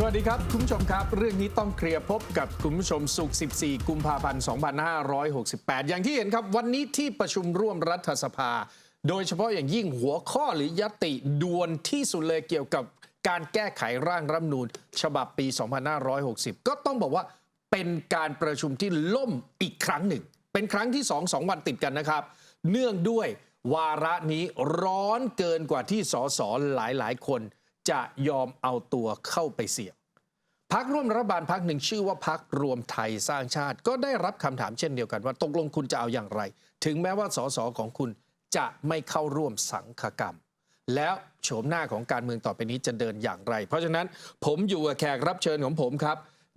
สวัสดีครับ คุณผู้ชมครับ เรื่องนี้ต้องเคลียร์พบกับคุณผู้ชมสุก14 กุมภาพันธ์ 2568 อย่างที่เห็นครับ วันนี้ที่ประชุมร่วมรัฐสภา โดยเฉพาะอย่างยิ่งหัวข้อหรือยติด่วนที่สุดเลยเกี่ยวกับการแก้ไขร่างรัฐมนูญฉบับปี 2560 ก็ต้องบอกว่าเป็นการประชุมที่ล่มอีกครั้งหนึ่ง เป็นครั้งที่สองสองวันติดกันนะครับ เนื่องด้วยวาระนี้ร้อนเกินกว่าที่สสหลายๆ คน จะยอมเอาตัวเข้าไปเสี่ยงพักร่วมรัฐบาลพักหนึ่งชื่อว่าพักรวมไทยสร้างชาติ ก็ได้รับคำถามเช่นเดียวกันว่าตกลงคุณจะเอาอย่างไร ถึงแม้ว่าสสของคุณจะไม่เข้าร่วมสังฆกรรม แล้วโฉมหน้าของการเมืองต่อไปนี้จะเดินอย่างไร เพราะฉะนั้นผมอยู่กับแขกรับเชิญของผมครับ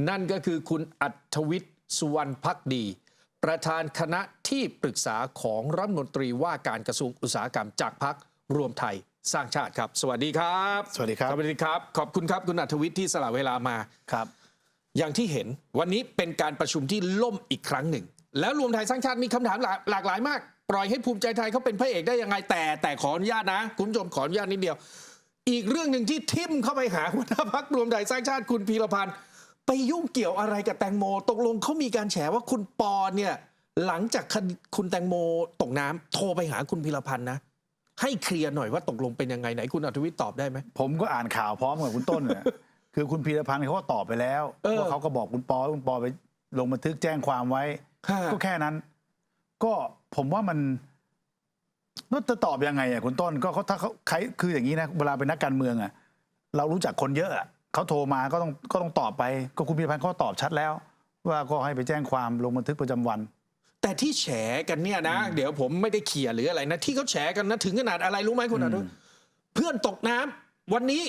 นั่นก็คือคุณอัธวิทย์สุวรรณพักดี ประธานคณะที่ปรึกษาของรัฐมนตรีว่าการกระทรวงอุตสาหกรรมจากพักรวมไทย สร้างชาติครับ สวัสดีครับ สวัสดีครับสวัสดีครับ ขอบคุณครับคุณอัธวิทย์ที่สละเวลามาครับ อย่างที่เห็นวันนี้เป็นการประชุมที่ล่มอีกครั้งหนึ่ง แล้วรวมไทยสร้างชาติมีคำถามหลากหลากหลายมาก ปล่อยให้ภูมิใจไทยเขาเป็นพระเอกได้ยังไงแต่แต่ขออนุญาตนะคุณผู้ชมขออนุญาตนิดเดียว อีกเรื่องหนึ่งที่ทิมเข้าไปหาหัวหน้าพักรวมไทยสร้างชาติคุณพีรพันธ์ไปยุ่งเกี่ยวอะไรกับแตงโม ตกลงเขามีการแฉว่าคุณปอเนี่ยหลังจากคดีคุณแตงโมตกน้ำโทรไปหาคุณพีรพันธ์นะ ให้เคลียร์หน่อยว่าตกลงเป็นยังไงไหนคุณอัธวิทย์ตอบได้ไหม ผมก็อ่านข่าวพร้อมกับคุณต้นเนี่ย คือคุณพีรพันธ์เขาก็ตอบไปแล้วเออว่าเขาก็บอกคุณปอคุณปอไปลงบันทึกแจ้งความไว้ ฮะ ก็แค่นั้น ก็ผมว่ามันน่าจะตอบยังไงอะคุณต้นก็เขาถ้าเขาใครคืออย่างนี้นะเวลาเป็นนักการเมืองอะ เรารู้จักคนเยอะอะเขาโทรมาก็ต้องก็ต้องตอบไป ก็คุณพีรพันธ์เขาตอบชัดแล้ว ว่าก็ให้ไปแจ้งความลงบันทึกประจำวัน แต่ที่แฉกันเนี่ยนะ เดี๋ยวผมไม่ได้เขี่ยหรืออะไรนะ ที่เขาแฉกันนะ ถึงขนาดอะไรรู้ไหมคุณอนุเพื่อนตกน้ำวันนี้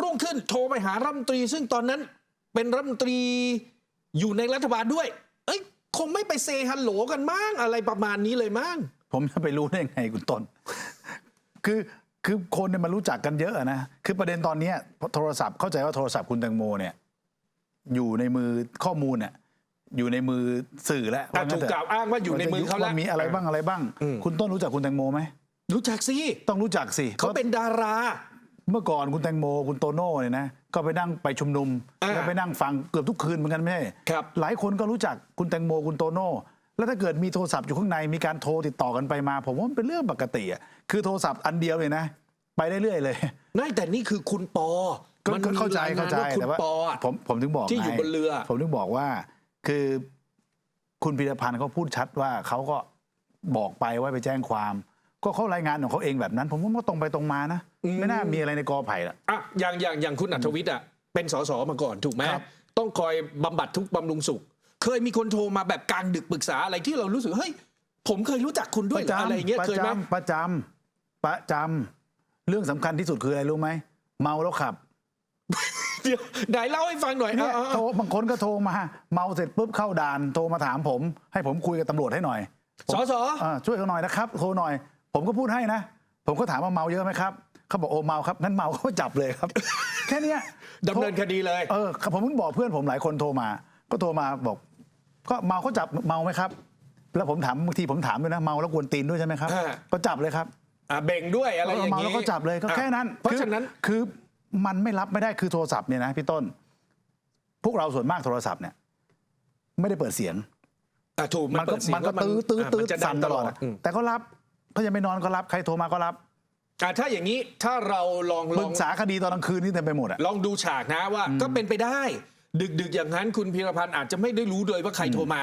รุ่งขึ้นโทรไปหารัฐมนตรี ซึ่งตอนนั้นเป็นรัฐมนตรีอยู่ในรัฐบาลด้วย เอ้ย คงไม่ไปเซฮัลโหลกันมั้งอะไรประมาณนี้เลยมั้งผมจะไปรู้ได้ไงคุณต้น คือคือคนเนี่ยมันรู้จักกันเยอะนะ คือประเด็นตอนเนี้ยโทรศัพท์เข้าใจว่าโทรศัพท์คุณแตงโมเนี่ย อยู่ในมือข้อมูลเนี่ย อยู่ในมือสื่อแล้วอะว่งั้ถูนกเถะกล่าวอ้างว่าอยู่ในมือเขาแล้ว ว่ามีอะไรบ้างอะไรบ้างอืมคุณต้นรู้จักคุณแตงโมไหมรู้จักสิต้องรู้จักสิเขาเป็นดารา เมื่อก่อนคุณแตงโมคุณโตโน่เนี่ยนะก็ไปนั่งไปชุมนุมอ่าแล้วไปนั่งฟังเกือบทุกคืนเหมือนกันไม่ใช่ครับ หลายคนก็รู้จักคุณแตงโมคุณโตโน่แล้วถ้าเกิดมีโทรศัพท์อยู่ข้างในมีการโทรติดต่อกันไปมา ผมว่ามันเป็นเรื่องปกติอะคือโทรศัพท์อันเดียวเลยนะ ไปเรื่อยๆเลย ไม่แต่นี่คือคุณปอก็มันก็เข้าใจมีรยงเข้านใจว่าคุณแต่ว่าปออะผมผมถึงบอกที่อยู่ไงบนเรือ ผมถึงบอกว่า คือคุณพิรพันธ์เขาพูดชัดว่าเขาก็บอกไปว่าไปแจ้งความ ก็เขารายงานของเขาเองแบบนั้น ผมว่ามันก็ตรงไปตรงมานะอืมไม่น่ามีอะไรในกอไผ่ละอะอย่างอย่างอย่างคุณอัธวิทย์อะเป็นสสมาก่อนถูกไหมครับต้องคอยบำบัดทุกข์บำรุงสุข เคยมีคนโทรมาแบบกลางดึกปรึกษาอะไรที่เรารู้สึกเฮ้ยผมเคยรู้จักคุณด้วยเหรออะไรอย่างเงี้ยประเคยไหมจำประจำประจำเรื่องสำคัญที่สุดคืออะไรรู้ไหมเมาแล้วขับ เดี๋ยวไหนเล่าให้ฟังหน่อยเนี่ยเอาเอาโทรเอาบางคนก็โทรมา เมาเสร็จปุ๊บเข้าด่านโทรมาถามผม ให้ผมคุยกับตำรวจให้หน่อยสสอ่าช่วยเขาหน่อยนะครับโทรหน่อย ผมก็พูดให้นะ ผมก็ถามว่าเมาเยอะไหมครับเขาบอกโอ้เมาครับงั้นเมาเขาก็จับเลยครับ แค่เนี้ยดำเนินคดีเลย เออผมเพิ่งบอกเพื่อนผมหลายคนโทรมา ก็โทรมาบอก ก็เมาเขาจับเมาไหมครับ แล้วผมถามบางทีผมถามด้วยนะเมาแล้วกวนตีนด้วยใช่ไหมครับ ฮะ ก็จับเลยครับ อะเบ่งด้วยอะไรอย่างเมางี้แล้วก็จับเลยก็อะแค่นั้นเพราะคือฉะนั้น คือ มันไม่รับไม่ได้คือโทรศัพท์เนี่ยนะพี่ต้น พวกเราส่วนมากโทรศัพท์เนี่ยไม่ได้เปิดเสียงอะถูกมันก็เปิดเสียงมันก็แล้วตื้อตื้ออะตื้อมันจะดัสั่นตลอดอะมแต่ก็รับถ้ายังไม่นอนก็รับใครโทรมาก็รับอะถ้าอย่างนี้ถ้าเราลองลปรึอง กษาคดีตอนกลางคืนนี่เต็มไปหมดอะลองดูฉากนะว่าก็เป็นไปได้ดึกดึกๆอย่างนั้นคุณพีรพันธ์อาจจะไม่ได้รู้เลยว่าใครโทรมา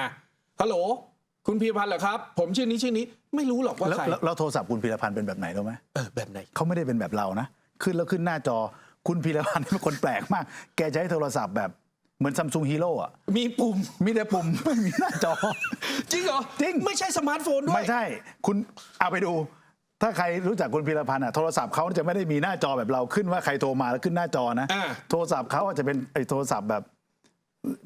ฮัลโหลคุณพีรพันธ์เหรอครับ ผมชื่อนี้ชื่อนี้ไม่รู้หรอกว่าแล้วใครแล้วแล้วโทรศัพท์คุณพีรพันธ์เป็นแบบไหนรู้ไหมเออแบบไหน เขาไม่ได้เป็นแบบเรานะ ขึ้นแล้วขึ้นหน้าจอ คุณพีรพันธ์เป็นคนแปลกมาก แกใช้โทรศัพท์แบบเหมือนซัมซุงฮีโร่อะมีปุ่ม มีแต่ปุ่ม ไม่มีหน้าจอ จริงเหรอจริง ไม่ใช่สมาร์ทโฟนด้วย ไม่ใช่ คุณเอาไปดู ถ้าใครรู้จักคุณพีรพันธ์อะโทรศัพท์เขาจะไม่ได้มีหน้าจอแบบเราขึ้นว่าใครโทรมาแล้วขึ้นหน้าจอนะ อ่า โทรศัพท์เขาอาจจะเป็นไอ้โทรศัพท์แบบ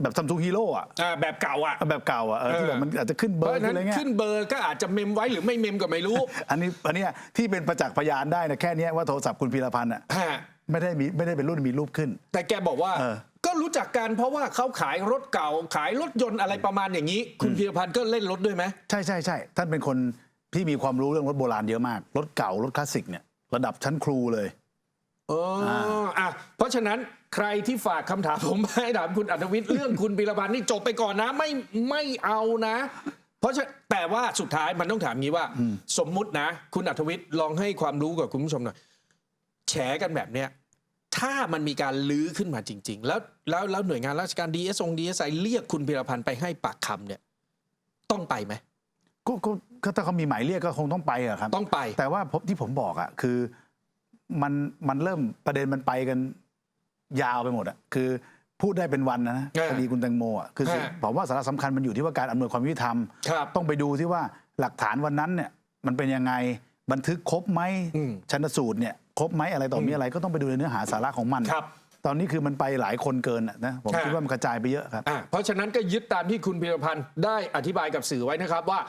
แบบซัมซุงฮีโร่อะอ่าแบบเก่าอะแบบเก่าอะเออที่เออแบบมันอาจจะขึ้นเบเพอราะร์ฉะขึ้นนั้อะไรนเงี้ย ขึ้นเบอร์ก็อาจจะเมมไว้หรือไม่เมมก็ไม่รู้ อันนี้อันเนี้ยที่เป็นประจักษ์พยานได้นะแค่เนี้ยว่าโทรศัพท์คุณพีรพันธ์อะฮะ ไม่ได้มีไม่ได้เป็นรุ่นมีรูปขึ้น แต่แกบอกว่า เออ ก็รู้จักกันเพราะว่าเขาขายรถเก่าขายรถยนต์อะไรประมาณอย่างนี้ คุณพีรพันธ์ก็เล่นรถด้วยไหม ใช่ใช่ใช่ท่านเป็นคนที่มีความรู้เรื่องรถโบราณเยอะมาก รถเก่ารถคลาสสิกเนี่ยระดับชั้นครูเลย เอออะเพราะฉะนั้นใครที่ฝากคำถามผมมาให้ถามคุณอัธวิทย์ เรื่องคุณพีรพันธ์นี่จบไปก่อนนะไม่ไม่เอานะ เพราะฉะแต่ว่าสุดท้ายมันต้องถามงี้ว่า สมมุตินะ คุณอัธวิทย์ลองให้ความรู้กับคุณผู้ชมหน่อยแฉกันแบบเนี้ยถ้ามันมีการลื้อขึ้นมาจริง ๆ แล้วแล้วแล้วหน่วยงานราชการดีเอสองดีเอสไอเรียกคุณพีรพันธ์ไปให้ปากคำเนี่ย ต้องไปไหมก็ก็ก็ถ้าเขามีหมายเรียกก็คงต้องไปอะครับ ต้องไป แต่ว่าผมที่ผมบอกอะคือมันมันเริ่มประเด็นมันไปกันยาวไปหมดอะคือพูดได้เป็นวันนะนะเออคดีคุณแตงโมอะคือฮะผมว่าสาระสำคัญมันอยู่ที่ว่าการอำนวยความยุติธรรม ครับต้องไปดูที่ว่าหลักฐานวันนั้นเนี่ยมันเป็นยังไง บันทึกครบไหมอืมชันสูตรเนี่ยครบไหมอะไรต่อมีอะไรก็ต้องไปดูในเนื้อหาสาระของมัน ครับตอนนี้คือมันไปหลายคนเกินอะนะผมฮะคิดว่ามันกระจายไปเยอะครับ อะเพราะฉะนั้นก็ยึดตามที่คุณพีรพันธ์ได้อธิบายกับสื่อไว้นะครับว่า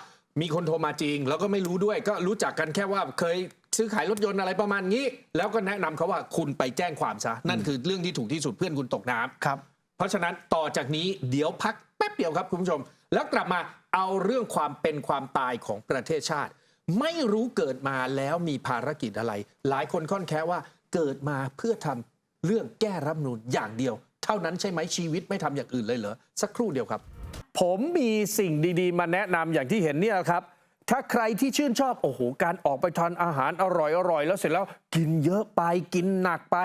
มีคนโทรมาจริง แล้วก็ไม่รู้ด้วยก็รู้จักกันแค่ว่าเคยซื้อขายรถยนต์อะไรประมาณนี้ แล้วก็แนะนำเขาว่าคุณไปแจ้งความซะนั่นคือเรื่องที่ถูกที่สุดเพื่อนคุณตกน้ำครับ เพราะฉะนั้นต่อจากนี้เดี๋ยวพักแป๊บเดียวครับคุณผู้ชม แล้วกลับมาเอาเรื่องความเป็นความตายของประเทศชาติ ไม่รู้เกิดมาแล้วมีภารกิจอะไร หลายคนค่อนแค้ว่าเกิดมาเพื่อทำเรื่องแก้รัฐมนูญอย่างเดียว เท่านั้นใช่ไหมชีวิตไม่ทำอย่างอื่นเลยเหรอสักครู่เดียวครับ ผมมีสิ่งดีๆ มาแนะนำอย่างที่เห็นเนี่ยครับ ถ้าใครที่ชื่นชอบโอ้โหการออกไปทานอาหารอร่อยๆแล้วเสร็จแล้วกินเยอะไปกินหนักไป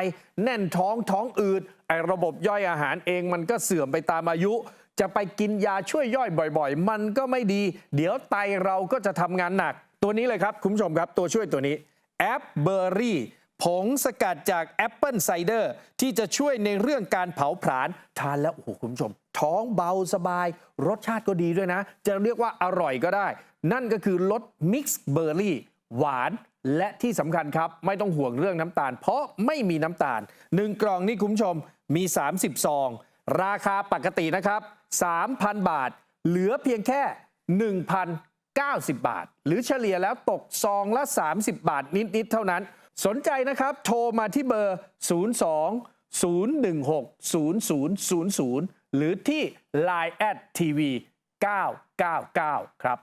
แน่นท้องท้องอืดไอระบบย่อยอาหารเองมันก็เสื่อมไปตามอายุจะไปกินยาช่วยย่อยบ่อย ๆ มันก็ไม่ดี เดี๋ยวไตเราก็จะทำงานหนัก ตัวนี้เลยครับ คุณผู้ชมครับ ตัวช่วยตัวนี้แอปเบอร์รี่ผงสกัดจากแอปเปิลไซเดอร์ที่จะช่วยในเรื่องการเผาผลาญทานแล้วโอ้โหคุณผู้ชม ท้องเบาสบาย รสชาติก็ดีด้วยนะ จะเรียกว่าอร่อยก็ได้ นั่นก็คือรสมิกซ์เบอร์รี่หวานและที่สำคัญครับ ไม่ต้องห่วงเรื่องน้ำตาล เพราะไม่มีน้ำตาล 1 กล่องนี่คุณผู้ชมมี 30 ซอง ราคาปกตินะครับ 3,000 บาท เหลือเพียงแค่ 90 บาท หรือเฉลี่ยแล้วตกซองละ 30 บาทนิด ๆ เท่านั้น สนใจนะครับ โทรมาที่เบอร์ 02 016 0000 หรือที่ Line แอดทีวี999 ครับ